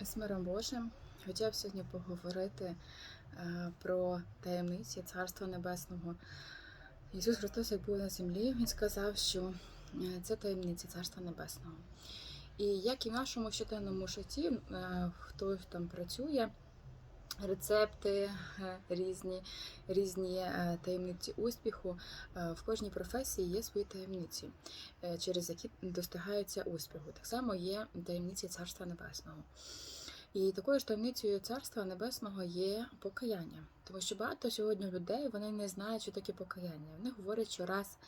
З миром Божим хотів сьогодні поговорити е, про таємниці Царства Небесного. Ісус Христос, як був на землі, Він сказав, що е, це таємниці Царства Небесного. І як і в нашому щоденному житті, е, хто там працює, рецепти е, різні, різні е, таємниці успіху. Е, В кожній професії є свої таємниці, через які достигаються успіху. Так само є таємниці Царства Небесного. І такою ж таємницею Царства Небесного є покаяння. Тому що багато сьогодні людей вони не знають, що таке покаяння. Вони говорять, що раз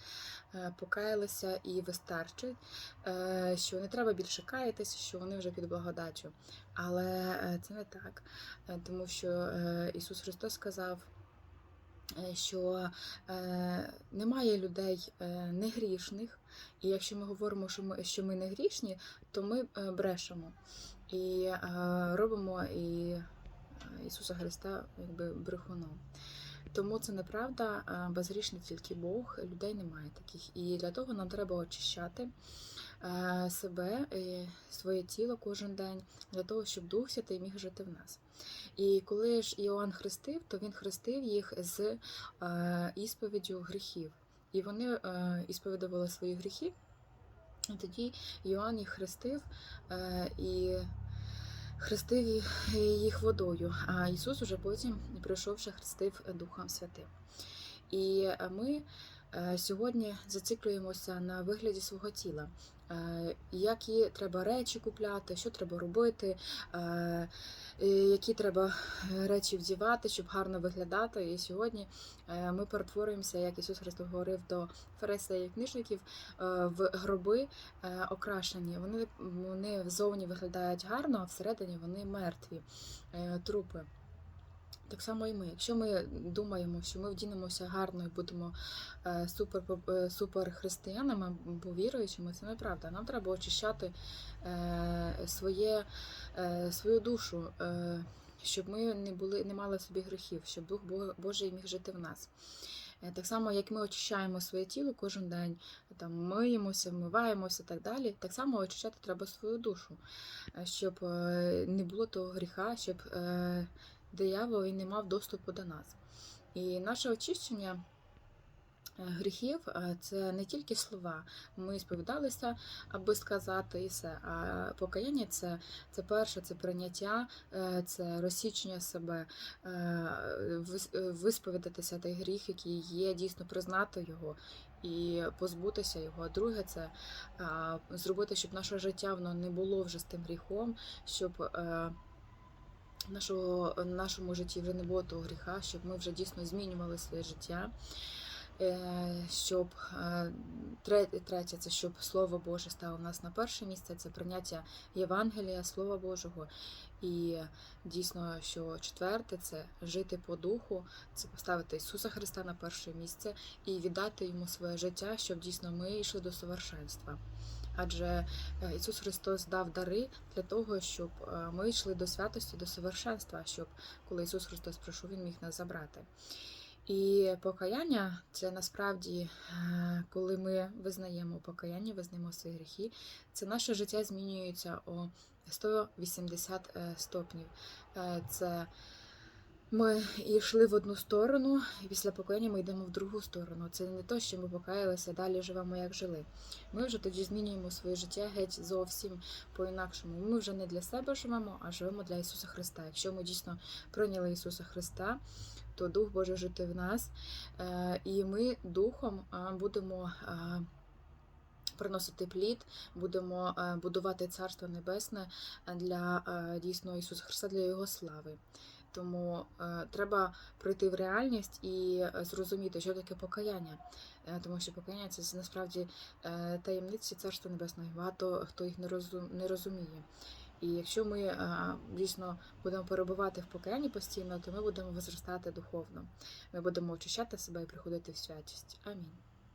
е, покаялися і вистачить, е, що не треба більше каятися, що вони вже під благодаттю. Але е, це не так, тому що Ісус Христос сказав. Е, Що е, немає людей е, негрішних, і якщо ми говоримо, що ми, що ми не грішні, то ми брешемо і робимо і Ісуса Христа якби брехуном. Тому це неправда, безгрішний тільки Бог, людей немає таких. І для того нам треба очищати е, себе, і своє тіло кожен день, для того, щоб Дух Святий міг жити в нас. І коли ж Іоанн хрестив, то він хрестив їх з е, ісповіддю гріхів. І вони е, ісповідували свої гріхи. І тоді Іоанн їх хрестив і хрестив їх- водою. А Ісус уже потім, прийшовши, хрестив Духом Святим. І ми е, сьогодні зациклюємося на вигляді свого тіла. Е, Які треба речі купляти, що треба робити, е, е, які треба речі вдівати, щоб гарно виглядати. І сьогодні е, ми перетворюємося, як Ісус Христос говорив до фарисеїв книжників, е, в гроби е, окрашені. Вони, вони взовні виглядають гарно, а всередині вони мертві, е, трупи. Так само і ми. Якщо ми думаємо, що ми вдінемося гарно і будемо е, супер, е, супер християнами або віруючими, це неправда. Нам треба очищати е, своє, свою душу, щоб ми не були, не мали в собі гріхів, щоб Дух Бо- Божий міг жити в нас. Так само, як ми очищаємо своє тіло кожен день, там миємося, вмиваємося і так далі. Так само очищати треба свою душу, щоб не було того гріха, щоб диявол і не мав доступу до нас. І наше очищення. е, Гріхів е, це не тільки слова. Ми сповідалися, аби сказати і все. А покаяння це, це перше, це прийняття, е, це розсічення себе, висповідатися той гріх, який є, дійсно признати його і позбутися його. А друге, це зробити, щоб наше життя воно не було вже з тим гріхом, щоб. В нашого, в нашому житті вже не було того гріха, щоб ми вже дійсно змінювали своє життя. Е, Щоб е, третє, це щоб Слово Боже стало у нас на перше місце, це прийняття Євангелія, Слова Божого. І дійсно, що четверте це жити по духу, це поставити Ісуса Христа на перше місце і віддати йому своє життя, щоб дійсно ми йшли до совершенства. Адже е, Ісус Христос дав дари для того, щоб е, ми йшли до святості, до совершенства, щоб коли Ісус Христос прийшов, Він міг нас забрати. І покаяння це насправді, е, коли ми визнаємо покаяння, визнаємо свої гріхи, це наше життя змінюється о 180 е, стопнів. Це ми йшли в одну сторону, і після покаяння ми йдемо в другу сторону. Це не то, що ми покаялися, далі живемо, як жили. Ми вже тоді змінюємо своє життя геть зовсім по-інакшому. Ми вже не для себе живемо, а живемо для Ісуса Христа. Якщо ми дійсно прийняли Ісуса Христа, то Дух Божий жити в нас, е, і ми духом будемо. Приносити плід, будемо е, будувати царство небесне для е, дійсно Ісуса Христа для Його слави. Тому е, треба прийти в реальність і е, зрозуміти, що таке покаяння. Е, тому що покаяння це насправді таємниці Царства Небесного. Багато хто їх не розум, не розуміє. І якщо ми дійсно будемо перебувати в покаянні постійно, то ми будемо возростати духовно. Ми будемо очищати себе і приходити в святість. Амінь.